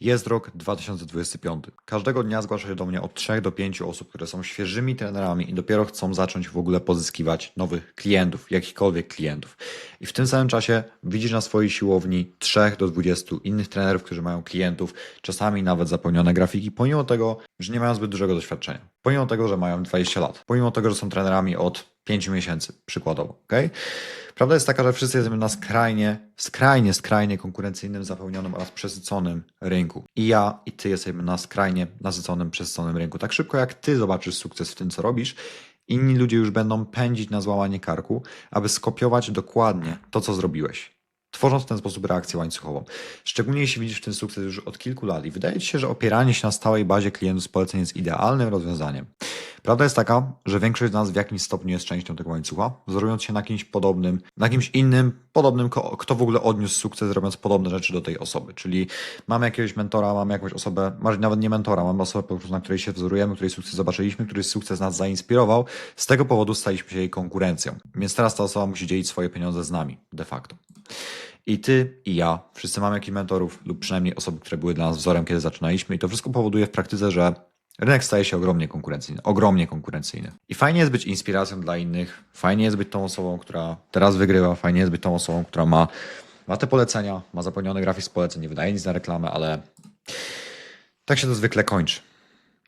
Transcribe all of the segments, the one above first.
Jest rok 2025. Każdego dnia zgłasza się do mnie od 3 do 5 osób, które są świeżymi trenerami i dopiero chcą zacząć w ogóle pozyskiwać nowych klientów, jakichkolwiek klientów. I w tym samym czasie widzisz na swojej siłowni 3 do 20 innych trenerów, którzy mają klientów, czasami nawet zapełnione grafiki, pomimo tego, że nie mają zbyt dużego doświadczenia. Pomimo tego, że mają 20 lat. Pomimo tego, że są trenerami od 5 miesięcy, przykładowo. Okay? Prawda jest taka, że wszyscy jesteśmy na skrajnie, skrajnie, skrajnie konkurencyjnym, zapełnionym oraz przesyconym rynku. I ja, i ty jesteśmy na skrajnie nasyconym, przesyconym rynku. Tak szybko jak ty zobaczysz sukces w tym, co robisz, inni ludzie już będą pędzić na złamanie karku, aby skopiować dokładnie to, co zrobiłeś. Tworząc w ten sposób reakcję łańcuchową. Szczególnie jeśli widzisz ten sukces już od kilku lat i wydaje ci się, że opieranie się na stałej bazie klientów z poleceń jest idealnym rozwiązaniem. Prawda jest taka, że większość z nas w jakimś stopniu jest częścią tego łańcucha, wzorując się na kimś podobnym, na kimś innym, podobnym, kto w ogóle odniósł sukces, robiąc podobne rzeczy do tej osoby. Czyli mamy jakiegoś mentora, mamy jakąś osobę, może nawet nie mentora, mamy osobę, na której się wzorujemy, której sukces zobaczyliśmy, który sukces nas zainspirował. Z tego powodu staliśmy się jej konkurencją. Więc teraz ta osoba musi dzielić swoje pieniądze z nami, de facto. I ty, i ja, wszyscy mamy jakichś mentorów, lub przynajmniej osoby, które były dla nas wzorem, kiedy zaczynaliśmy, i to wszystko powoduje w praktyce, że rynek staje się ogromnie konkurencyjny. Ogromnie konkurencyjny. I fajnie jest być inspiracją dla innych, fajnie jest być tą osobą, która teraz wygrywa, fajnie jest być tą osobą, która ma, ma te polecenia, ma zapełniony grafik z poleceń, nie wydaje nic na reklamę, ale tak się to zwykle kończy.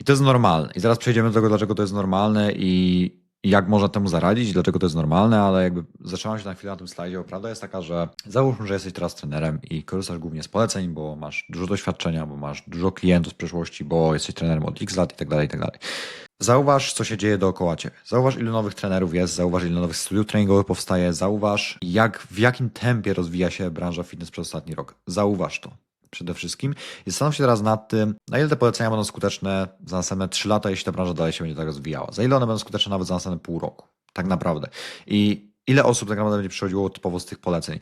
I to jest normalne. I zaraz przejdziemy do tego, dlaczego to jest normalne i jak można temu zaradzić, dlaczego to jest normalne, ale jakby zaczęłam się na chwilę na tym slajdzie, bo prawda jest taka, że załóżmy, że jesteś teraz trenerem i korzystasz głównie z poleceń, bo masz dużo doświadczenia, bo masz dużo klientów z przeszłości, bo jesteś trenerem od x lat i tak dalej, i tak dalej. Zauważ, co się dzieje dookoła ciebie. Zauważ, ilu nowych trenerów jest, zauważ, ile nowych studiów treningowych powstaje, zauważ, jak, w jakim tempie rozwija się branża fitness przez ostatni rok. Zauważ to przede wszystkim. I zastanów się teraz nad tym, na ile te polecenia będą skuteczne za następne 3 lata, jeśli ta branża dalej się będzie tak rozwijała. Za ile one będą skuteczne nawet za następne pół roku. Tak naprawdę. I ile osób tak naprawdę będzie przychodziło typowo z tych poleceń.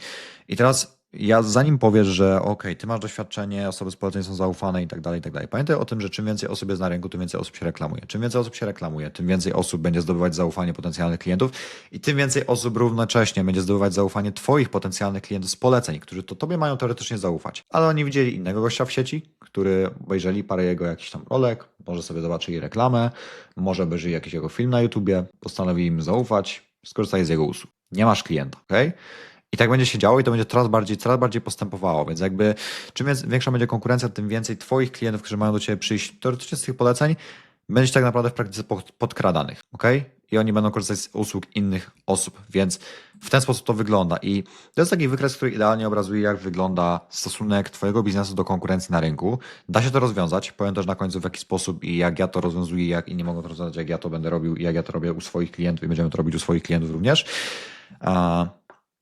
I teraz ja zanim powiesz, że ok, ty masz doświadczenie, osoby poleceń są zaufane i tak dalej, i tak dalej. Pamiętaj o tym, że czym więcej osób jest na rynku, tym więcej osób się reklamuje. Czym więcej osób się reklamuje, tym więcej osób będzie zdobywać zaufanie potencjalnych klientów i tym więcej osób równocześnie będzie zdobywać zaufanie twoich potencjalnych klientów z poleceń, którzy to tobie mają teoretycznie zaufać. Ale oni widzieli innego gościa w sieci, który obejrzeli parę jego jakiś tam rolek, może sobie zobaczyli reklamę, może obejrzeli jakiś jego film na YouTubie, postanowili im zaufać, skorzystali z jego usług. Nie masz klienta, ok? I tak będzie się działo i to będzie coraz bardziej, coraz bardziej postępowało. Więc jakby czym większa będzie konkurencja, tym więcej Twoich klientów, którzy mają do Ciebie przyjść teoretycznie z tych poleceń, będzie tak naprawdę w praktyce pod- podkradanych. ok? I oni będą korzystać z usług innych osób. Więc w ten sposób to wygląda. I to jest taki wykres, który idealnie obrazuje, jak wygląda stosunek Twojego biznesu do konkurencji na rynku. Da się to rozwiązać. Powiem też na końcu w jaki sposób i jak ja to rozwiązuję, jak inni mogą to rozwiązać, jak ja to będę robił i jak ja to robię u swoich klientów i będziemy to robić u swoich klientów również.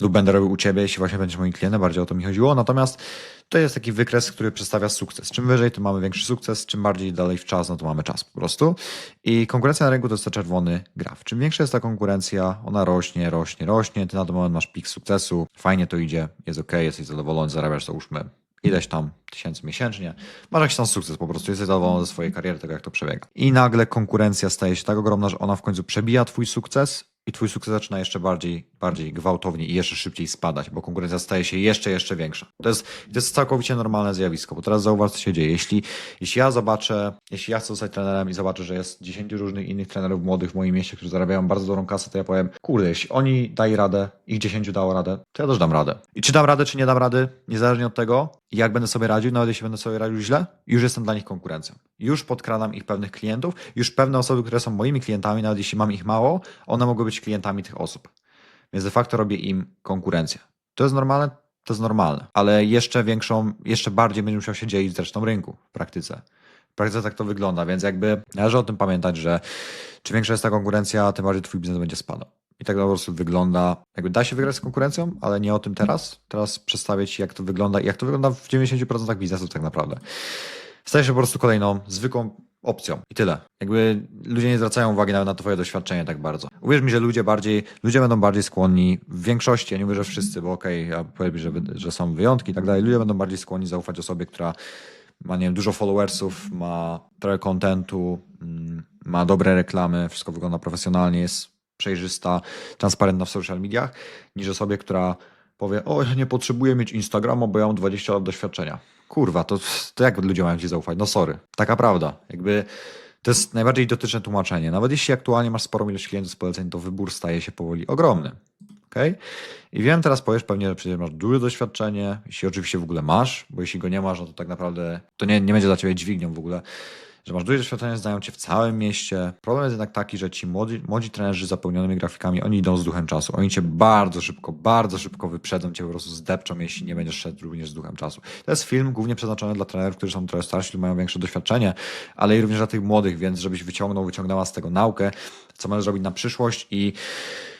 Lub będę robił u Ciebie, jeśli właśnie będziesz moim klientem, bardziej o to mi chodziło. Natomiast to jest taki wykres, który przedstawia sukces. Czym wyżej, tym mamy większy sukces, czym bardziej dalej w czas, no to mamy czas po prostu. I konkurencja na rynku to jest ten czerwony graf. Czym większa jest ta konkurencja, ona rośnie, rośnie, rośnie, ty na ten moment masz pik sukcesu, fajnie to idzie, jest ok, jesteś zadowolony, zarabiasz załóżmy ileś tam tysięcy miesięcznie, masz jakiś tam sukces po prostu, jesteś zadowolony ze swojej kariery, tego jak to przebiega. I nagle konkurencja staje się tak ogromna, że ona w końcu przebija twój sukces i twój sukces zaczyna jeszcze bardziej, bardziej gwałtownie i jeszcze szybciej spadać, bo konkurencja staje się jeszcze, jeszcze większa. To jest, to jest całkowicie normalne zjawisko, bo teraz zauważ, co się dzieje. Jeśli, jeśli ja zobaczę, jeśli ja chcę zostać trenerem i zobaczę, że jest 10 różnych innych trenerów młodych w moim mieście, którzy zarabiają bardzo dobrą kasę, to ja powiem, kurde, jeśli oni dali radę, ich 10 dało radę, to ja też dam radę. I czy dam radę, czy nie dam rady, niezależnie od tego, jak będę sobie radził, nawet jeśli będę sobie radził źle, już jestem dla nich konkurencją. Już podkradam ich pewnych klientów, już pewne osoby, które są moimi klientami, nawet jeśli mam ich mało, one mogą być klientami tych osób. Więc de facto robię im konkurencję. To jest normalne? To jest normalne. Ale jeszcze większą, jeszcze bardziej będzie musiał się dzielić z resztą rynku w praktyce. W praktyce tak to wygląda, więc jakby należy o tym pamiętać, że czym większa jest ta konkurencja, tym bardziej twój biznes będzie spadał. I tak po prostu wygląda. Jakby da się wygrać z konkurencją, ale nie o tym teraz. Teraz przedstawię Ci, jak to wygląda i jak to wygląda w 90% biznesów tak naprawdę. Staje się po prostu kolejną zwykłą opcją i tyle. Jakby ludzie nie zwracają uwagi nawet na twoje doświadczenie tak bardzo. Uwierz mi, że ludzie bardziej, ludzie będą bardziej skłonni, w większości, ja nie mówię, że wszyscy, bo okej, ja powiem, że, że są wyjątki i tak dalej, ludzie będą bardziej skłonni zaufać osobie, która ma, nie wiem, dużo followersów, ma trochę kontentu, mm, ma dobre reklamy, wszystko wygląda profesjonalnie, jest przejrzysta, transparentna w social mediach, niż osobie, która powie, o ja nie potrzebuję mieć Instagrama, bo ja mam 20 lat doświadczenia. Kurwa, to, to jak ludzie mają ci zaufać? No sorry, taka prawda. Jakby to jest najbardziej idiotyczne tłumaczenie. Nawet jeśli aktualnie masz sporą ilość klientów z poleceń, to wybór staje się powoli ogromny. Okay? I wiem, teraz powiesz pewnie, że przecież masz duże doświadczenie, jeśli oczywiście w ogóle masz, bo jeśli go nie masz, no to tak naprawdę to nie, nie będzie dla ciebie dźwignią w ogóle, że masz duże doświadczenie, znają cię w całym mieście. Problem jest jednak taki, że ci młodzi, młodzi trenerzy zapełnionymi grafikami, oni idą z duchem czasu. Oni cię bardzo szybko, bardzo szybko wyprzedzą, cię po prostu zdepczą, jeśli nie będziesz szedł również z duchem czasu. To jest film głównie przeznaczony dla trenerów, którzy są trochę starsi mają większe doświadczenie, ale i również dla tych młodych, więc żebyś wyciągnął, wyciągnęła z tego naukę, co możesz robić na przyszłość i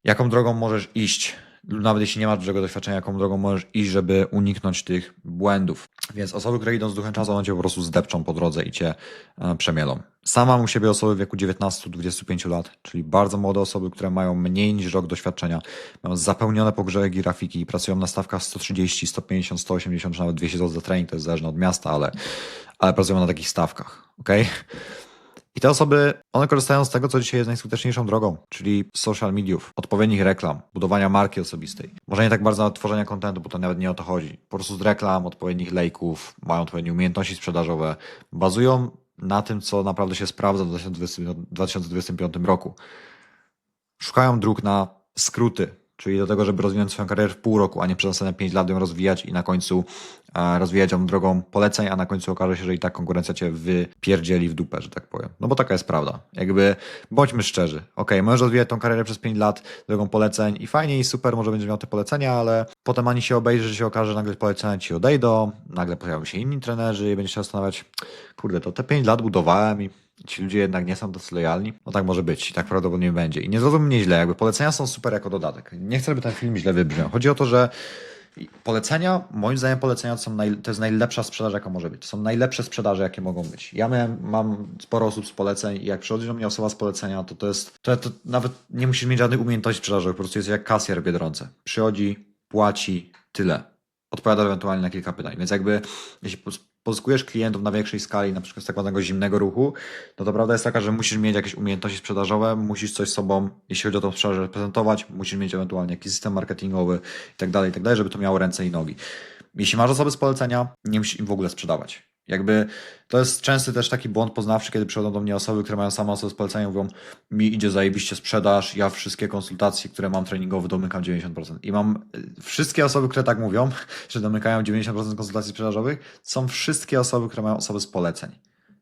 jaką drogą możesz iść nawet jeśli nie masz dużego doświadczenia, jaką drogą możesz iść, żeby uniknąć tych błędów. Więc osoby, które idą z duchem czasu, one cię po prostu zdepczą po drodze i cię e, przemielą. Sama u siebie osoby w wieku 19-25 lat, czyli bardzo młode osoby, które mają mniej niż rok doświadczenia, mają zapełnione pogrzebki grafiki i pracują na stawkach 130, 150, 180 czy nawet 200 zł za trening, to jest zależne od miasta, ale, ale pracują na takich stawkach, ok? I te osoby, one korzystają z tego, co dzisiaj jest najskuteczniejszą drogą, czyli social mediów, odpowiednich reklam, budowania marki osobistej. Może nie tak bardzo nawet tworzenia kontentu, bo to nawet nie o to chodzi. Po prostu z reklam, odpowiednich lejków, mają odpowiednie umiejętności sprzedażowe, bazują na tym, co naprawdę się sprawdza w 2020 2025 roku. Szukają dróg na skróty, czyli do tego, żeby rozwinąć swoją karierę w pół roku, a nie przez następne 5 lat ją rozwijać i na końcu e, rozwijać ją drogą poleceń, a na końcu okaże się, że i tak konkurencja cię wypierdzieli w dupę, że tak powiem. No bo taka jest prawda. Jakby bądźmy szczerzy. Ok, możesz rozwijać tą karierę przez 5 lat drogą poleceń i fajnie i super, może będziesz miał te polecenia, ale potem ani się obejrzy, że się okaże, że nagle polecenia ci odejdą, nagle pojawią się inni trenerzy i będziesz się zastanawiać, kurde, to te 5 lat budowałem i ci ludzie jednak nie są tacy lojalni. No tak może być i tak prawdopodobnie będzie. I nie zrozum mnie źle, jakby polecenia są super jako dodatek. Nie chcę, żeby ten film źle wybrzmiał. Chodzi o to, że polecenia, moim zdaniem polecenia to, są naj, to jest najlepsza sprzedaż, jaka może być. To są najlepsze sprzedaże, jakie mogą być. Ja miałem, mam sporo osób z poleceń i jak przychodzi do mnie osoba z polecenia, to to jest, to, to nawet nie musisz mieć żadnych umiejętności sprzedażowych, po prostu jest jak kasjer w Biedronce. Przychodzi, płaci, tyle. Odpowiada ewentualnie na kilka pytań. Więc jakby, jeśli pozyskujesz klientów na większej skali, na przykład z tak zwanego zimnego ruchu, no to prawda jest taka, że musisz mieć jakieś umiejętności sprzedażowe, musisz coś sobą, jeśli chodzi o tą sprzedaż, reprezentować, musisz mieć ewentualnie jakiś system marketingowy i tak dalej, i tak dalej, żeby to miało ręce i nogi. Jeśli masz osoby z polecenia, nie musisz im w ogóle sprzedawać. Jakby to jest częsty też taki błąd poznawczy, kiedy przychodzą do mnie osoby, które mają same osoby z polecenia, mówią, mi idzie zajebiście sprzedaż, ja wszystkie konsultacje, które mam treningowe, domykam 90%. I mam y, wszystkie osoby, które tak mówią, że domykają 90% konsultacji sprzedażowych, są wszystkie osoby, które mają osoby z poleceń.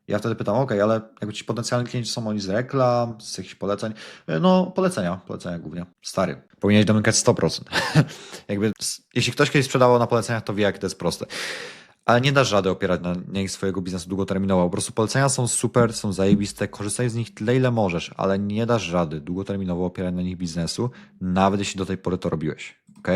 Ja wtedy pytam, ok, ale jakby ci potencjalni klienci są oni z reklam, z jakichś poleceń? No, polecenia, polecenia głównie. Stary, powinieneś domykać 100%. jakby, jeśli ktoś kiedyś sprzedawał na poleceniach, to wie, jak to jest proste ale nie dasz rady opierać na niej swojego biznesu długoterminowo. Po prostu polecenia są super, są zajebiste, korzystaj z nich tyle, ile możesz, ale nie dasz rady długoterminowo opierać na nich biznesu, nawet jeśli do tej pory to robiłeś. ok?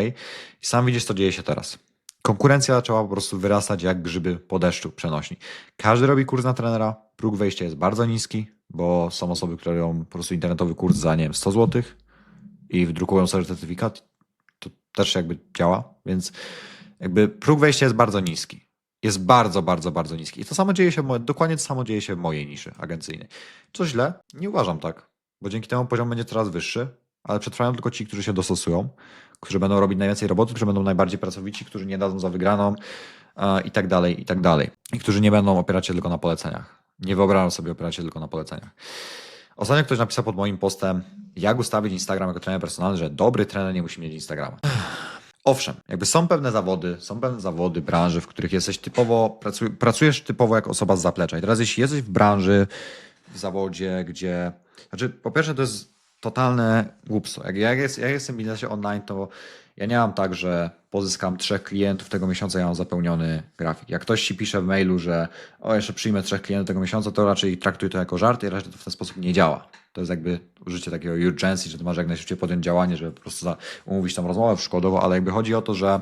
I sam widzisz, co dzieje się teraz. Konkurencja zaczęła po prostu wyrastać jak grzyby po deszczu przenośni. Każdy robi kurs na trenera, próg wejścia jest bardzo niski, bo są osoby, które robią po prostu internetowy kurs za, nie wiem, 100 zł i wdrukują sobie certyfikat. To też jakby działa, więc jakby próg wejścia jest bardzo niski jest bardzo, bardzo, bardzo niski. I to samo dzieje się, dokładnie to samo dzieje się w mojej niszy agencyjnej. Co źle? Nie uważam tak, bo dzięki temu poziom będzie coraz wyższy, ale przetrwają tylko ci, którzy się dostosują, którzy będą robić najwięcej roboty, którzy będą najbardziej pracowici, którzy nie dadzą za wygraną i tak dalej, i tak dalej. I którzy nie będą opierać się tylko na poleceniach. Nie wyobrażam sobie opierać się tylko na poleceniach. Ostatnio ktoś napisał pod moim postem, jak ustawić Instagram jako trener personalny, że dobry trener nie musi mieć Instagrama. Owszem, jakby są pewne zawody, są pewne zawody, branży, w których jesteś typowo, pracuj, pracujesz typowo jak osoba z zaplecza. I teraz jeśli jesteś w branży, w zawodzie, gdzie... Znaczy, po pierwsze to jest totalne głupstwo. Jak ja, jest, jak jestem w biznesie online, to ja nie mam tak, że pozyskam trzech klientów tego miesiąca, ja mam zapełniony grafik. Jak ktoś ci pisze w mailu, że o, jeszcze przyjmę trzech klientów tego miesiąca, to raczej traktuj to jako żart i raczej to w ten sposób nie działa. To jest jakby użycie takiego urgency, że ty masz jak najszybciej podjąć działanie, żeby po prostu umówić tam rozmowę przykładowo, ale jakby chodzi o to, że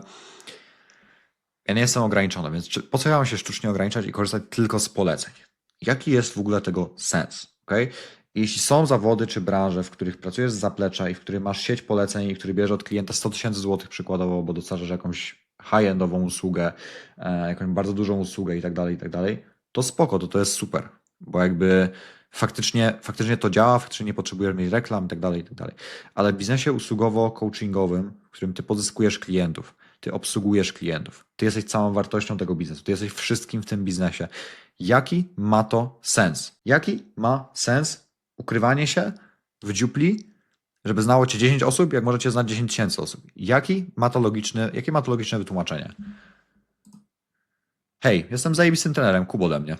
ja nie jestem ograniczony, więc po co ja mam się sztucznie ograniczać i korzystać tylko z poleceń? Jaki jest w ogóle tego sens? Okay? Jeśli są zawody czy branże, w których pracujesz z zaplecza i w których masz sieć poleceń i który bierze od klienta 100 tysięcy złotych przykładowo, bo dostarczasz jakąś high-endową usługę, e, jakąś bardzo dużą usługę i tak dalej, i tak dalej, to spoko, to to jest super, bo jakby faktycznie, faktycznie to działa, faktycznie nie potrzebujesz mieć reklam i tak dalej, i tak dalej. Ale w biznesie usługowo-coachingowym, w którym ty pozyskujesz klientów, Ty obsługujesz klientów. Ty jesteś całą wartością tego biznesu. Ty jesteś wszystkim w tym biznesie. Jaki ma to sens? Jaki ma sens ukrywanie się w dziupli, żeby znało cię 10 osób, jak możecie znać 10 tysięcy osób? Jaki ma to logiczne, jakie ma to logiczne wytłumaczenie? Hej, jestem zajebistym trenerem, kup ode mnie.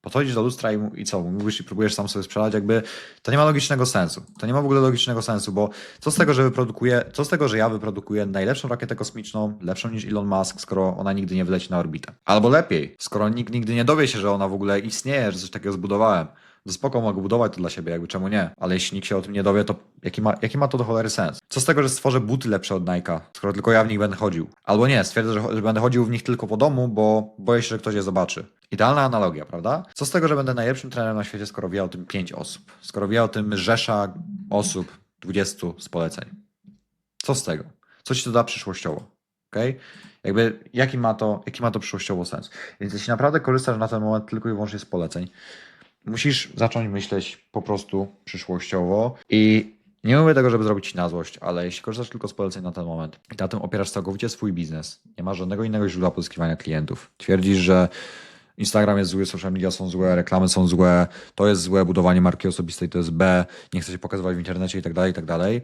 Podchodzisz do lustra i, i co? Mówisz i próbujesz sam sobie sprzedać, jakby to nie ma logicznego sensu. To nie ma w ogóle logicznego sensu, bo co z tego, że wyprodukuję, co z tego, że ja wyprodukuję najlepszą rakietę kosmiczną, lepszą niż Elon Musk, skoro ona nigdy nie wyleci na orbitę? Albo lepiej, skoro nikt nigdy nie dowie się, że ona w ogóle istnieje, że coś takiego zbudowałem. Spoko, mogę budować to dla siebie, jakby czemu nie? Ale jeśli nikt się o tym nie dowie, to jaki ma, jaki ma to do cholery sens? Co z tego, że stworzę buty lepsze od Nike'a, skoro tylko ja w nich będę chodził? Albo nie, stwierdzę, że, że będę chodził w nich tylko po domu, bo boję się, że ktoś je zobaczy. Idealna analogia, prawda? Co z tego, że będę najlepszym trenerem na świecie, skoro wie o tym 5 osób? Skoro wie o tym rzesza osób, 20 z poleceń. Co z tego? Co ci to da przyszłościowo? Okay? Jakby, jaki ma, to, jaki ma to przyszłościowo sens? Więc jeśli naprawdę korzystasz na ten moment tylko i wyłącznie z poleceń, musisz zacząć myśleć po prostu przyszłościowo i nie mówię tego, żeby zrobić ci na złość, ale jeśli korzystasz tylko z poleceń na ten moment i na tym opierasz całkowicie swój biznes, nie masz żadnego innego źródła pozyskiwania klientów, twierdzisz, że Instagram jest zły, social media są złe, reklamy są złe, to jest złe, budowanie marki osobistej to jest B, nie chcę się pokazywać w internecie i tak dalej, i tak dalej.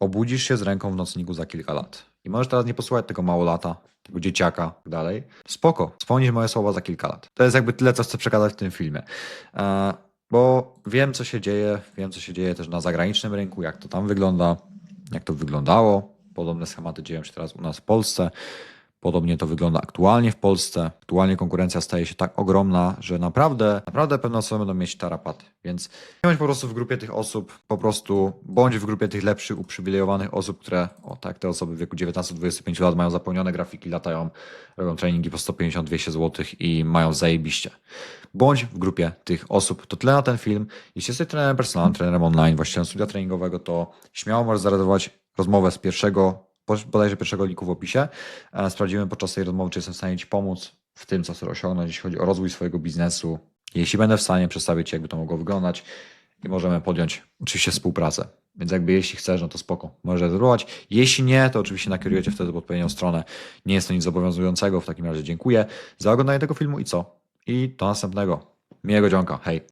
Obudzisz się z ręką w nocniku za kilka lat. I możesz teraz nie posłuchać tego małolata, tego dzieciaka, tak dalej. Spoko, wspomnisz moje słowa za kilka lat. To jest jakby tyle, co chcę przekazać w tym filmie. E, bo wiem, co się dzieje, wiem, co się dzieje też na zagranicznym rynku, jak to tam wygląda, jak to wyglądało. Podobne schematy dzieją się teraz u nas w Polsce. Podobnie to wygląda aktualnie w Polsce. Aktualnie konkurencja staje się tak ogromna, że naprawdę, naprawdę pewne osoby będą mieć tarapaty. Więc nie bądź po prostu w grupie tych osób, po prostu bądź w grupie tych lepszych, uprzywilejowanych osób, które, o tak, te osoby w wieku 19-25 lat mają zapełnione grafiki, latają, robią treningi po 150-200 zł i mają zajebiście. Bądź w grupie tych osób. To tyle na ten film. Jeśli jesteś trenerem personalnym, trenerem online, właścicielem studia treningowego, to śmiało możesz zarezerwować rozmowę z pierwszego bodajże pierwszego linku w opisie. Sprawdzimy podczas tej rozmowy, czy jestem w stanie Ci pomóc w tym, co chcesz osiągnąć, jeśli chodzi o rozwój swojego biznesu. Jeśli będę w stanie, przedstawić Ci, jakby to mogło wyglądać i możemy podjąć oczywiście współpracę. Więc jakby jeśli chcesz, no to spoko, możesz rezerwować. Jeśli nie, to oczywiście nakieruję Cię wtedy w odpowiednią stronę. Nie jest to nic zobowiązującego. W takim razie dziękuję za oglądanie tego filmu i co? I do następnego. Miłego dzionka. Hej.